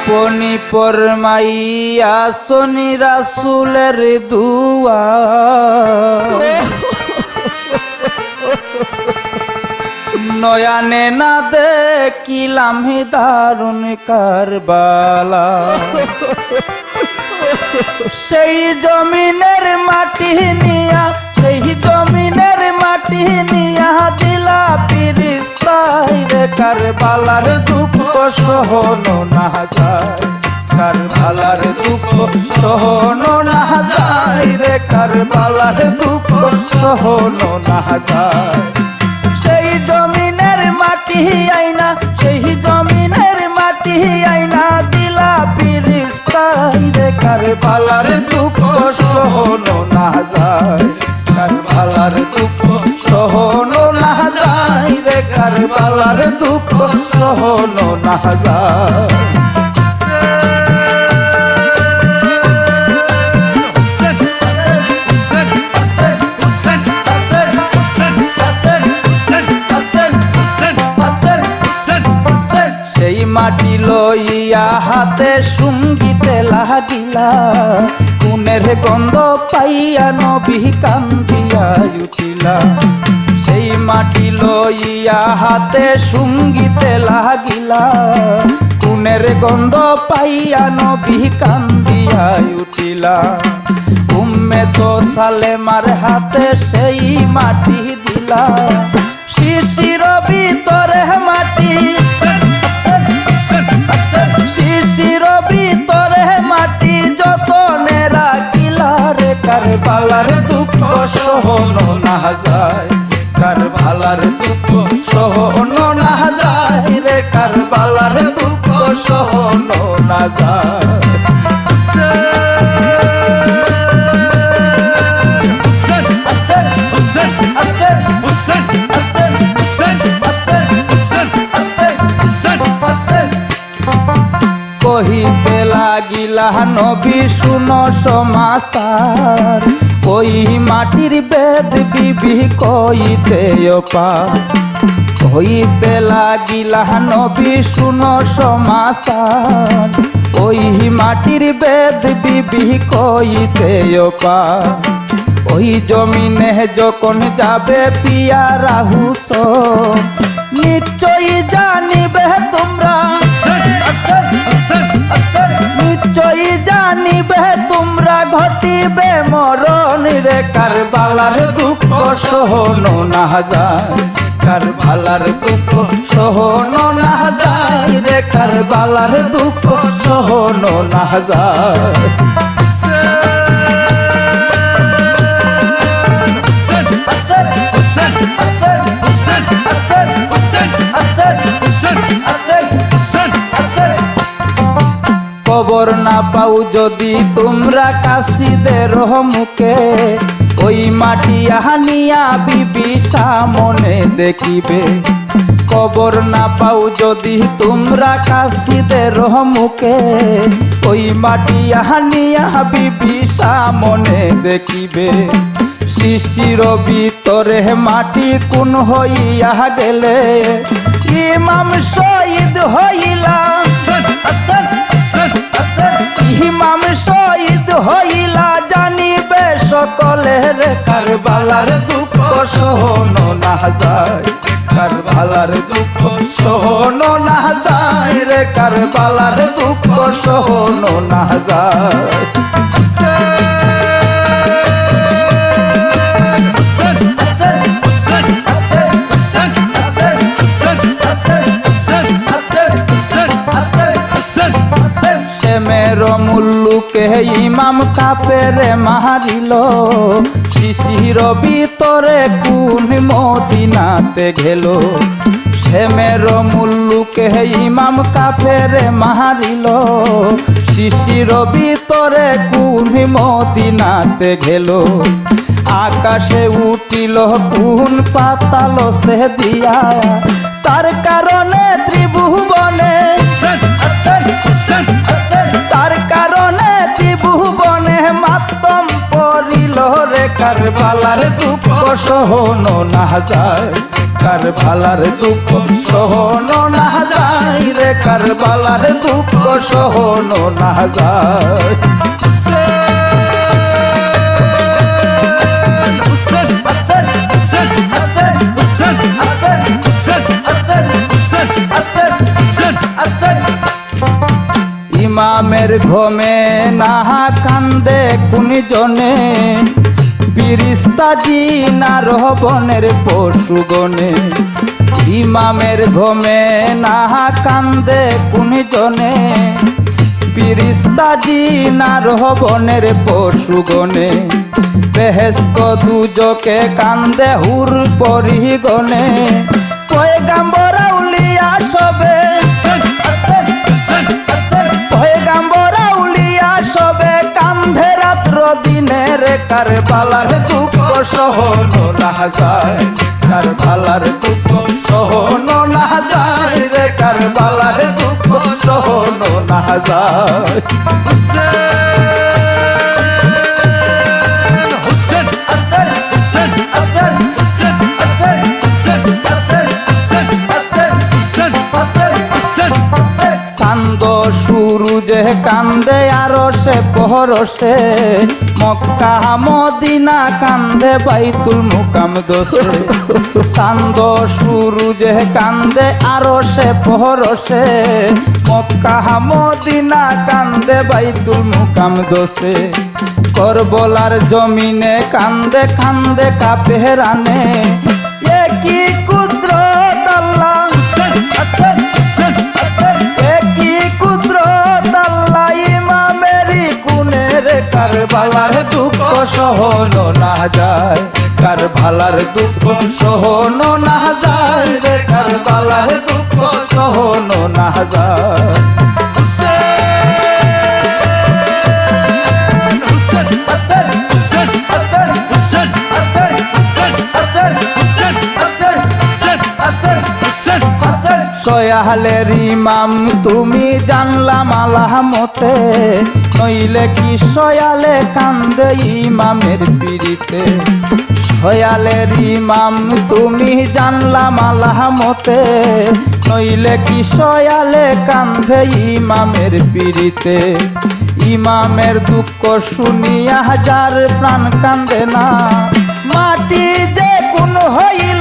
আপনি পরমাইয়া শনি রাসুলের দুয়া। নয়ানে না দেখিলাম হি দারুণ কারবালা। সেই জমিনের মাটি নিয়া, সেই জমিনের মাটি নিয়া দিলা পিরিস্তাই রে কারবালার দুঃখ সহন না যায়। কারবালার দুঃখ সহন না যায় রে কারবালার দুঃখ সহন না যায়। কারবালার দুঃখ সহন না মাটি লইয়া হাতে সুঙ্গিতে লাগিলা কুনের গন্ধ পাইয়া নবী কান্দিয়া উঠিলা। সেই মাটি লইয়া হাতে সুঙ্গিতে লাগিলা। কুনের গন্ধ পাইয়া নবী কান্দিয়া উঠিলা। উম্মে তো সালেমার হাতে সেই মাটি দিলা। শিশির ভিতরে মাটি। শিশির ভিতরে মাটি যতনে রাখিলা রে, কারবালার দুঃখ সহন না যায়। কারবালার দুঃখ সহন না যায় রে, কারবালার দুঃখ সহন না যায়। লাগিলা, নবী শুনো সমাচার। ওই মাটির বেদ বিবি কইতে পা? কইতে লাগিলা নবী শুনো সমাচার। ওই মাটির বেদ বিবি কইতে পা? ওই জমিনে যখন যাবে পিয়া রাহুস নিশ্চয়ই জানিবে তোমরা। নিশ্চয়ই জানিবে, তোমরা ঘটিবে মরণ রে কারবালার দুঃখ সহন না যায়। কারবালার দুঃখ সহন না যায় রে, কারবালার দুঃখ সহন না যায়। যদি তোমরা কাশিদের মুখে ওই মাটি হানিয়া বিবি সামনে দেখিবে খবর না পাও যদি তোমরা কাশিদের মুখে ওই মাটি হানিয়া বিবি সামনে দেখিবে। শিশির ভিতরে মাটি কোন হইয়া গেলে, ইমাম শহীদ হইলা সহন না যায় কারবালার দুঃখ সহন না যায় রে, কারবালার দুঃখ সহন না যায় শ্যামের মুল্লুকে ইমাম কাপেরে মারিল শিশির ভিতরে কোন মদিনাতে গেল? শ্যামের মুল্লুকে ইমাম কাপেরে মারিল শিশির ভিতরে কোন মদিনাতে গেল? আকাশে উঠিল কোন পাতাল সে দিয়া। তার কারণে ত্রিভুবনে কারবালার দুঃখ সহন না যায় কারবালার দুঃখ সহন না যায় রে কারবালার দুঃখ সহন না যায় ইমামের ঘমে নাহা কান্দে কুনি জনে বিরিস্তাজি না রহবনের পশুগণে ইমামের ঘমে নাহা কান্দে কুনি জনে বিরিস্তাজি না রহবনের পশুগণে বেহেস্ত দুজকে কান্দে হুর পরিগণে। পয়গাম্বরা কারবালার দুঃখ সহন না যায় কারবালার দুঃখ সহন না যায় রে দুঃখ না যায় শুরু যে কান্দে আরও সে পহরসে মক্কা মদিনা কান্দে, বাইতুল মুকাম দোষে। চান্দ শুরু যে কান্দে আরও সে পহরসে মক্কা মদিনা কান্দে, বাইতুল মুকাম দোষে। করবলার জমিনে কান্দে কান্দে কাপে রানে কি কুদ্রত আল্লাহ? কারবালার দুঃখ সহন না যায়? কারবালার দুঃখ সহন না যায় রে? কারবালার দুঃখ সহন না যায়? সয়ালের ইমাম, তুমি জানলাম আলামতে নইলে কি সয়ালে কান্দে ইমামের পিড়িতে? সয়ালের ইমাম, তুমি জানলাম আলামতে নইলে কি সয়ালে কান্দে ইমামের পিড়িতে? ইমামের দুঃখ শুনিয়া হাজার প্রাণ কান্দে না। মাটি যে কোন হইল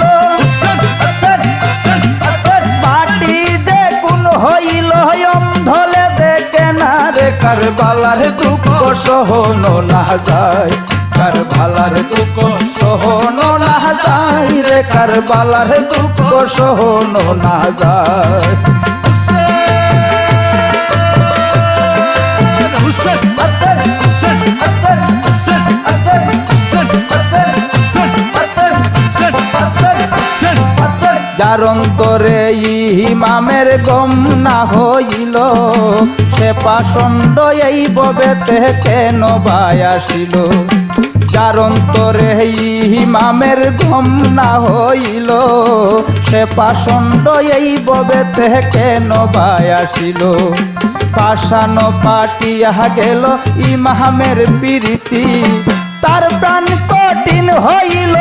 কারবালার দুঃখ সহন না যায়। কারবালার দুঃখ সহন না যায় রে, কারবালার দুঃখ সহন না যায়। যার অন্তরে ইমামের গম না হইল, সে পাষণ্ড এই ববেতে কেন বায়াসিল যার অন্তরে ইমামের গম না হইল, সে পাষণ্ড এই ববেতে কেন বায়াসিল পাশানো পাটিয়া গেল ইমামের প্রীতি, তার প্রাণ কঠিন হইল।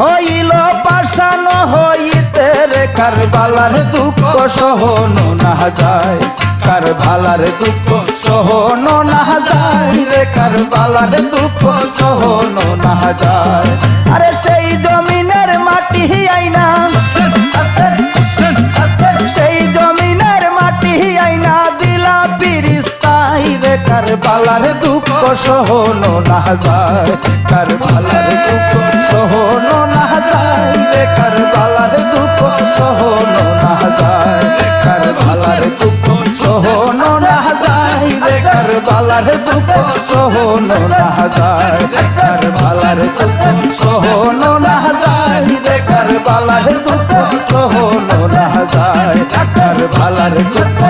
হইল পাশান হইতে রে, কারবালার দুঃখ সহন না যায়। কারবালার দুঃখ সহন না যায় রে, কারবালার দুঃখ সহন না যায়। আরে সেই জমিনের মাটি আইনা। সেই জমিনের মাটি আইনা দিলা পিরিস্তাই রে, কারবালার দুঃখ সহনো না যায়, কারবালার দুঃখ সহনো না যায় রে কারবালার দুঃখ সহনো না যায়, কারবালার দুঃখ সহনো না যায় রে কারবালার দুঃখ সহনো না যায়, কারবালার দুঃখ সহনো না যায়, কারবালার দুঃখ সহনো না যায়, কারবালার দুঃখ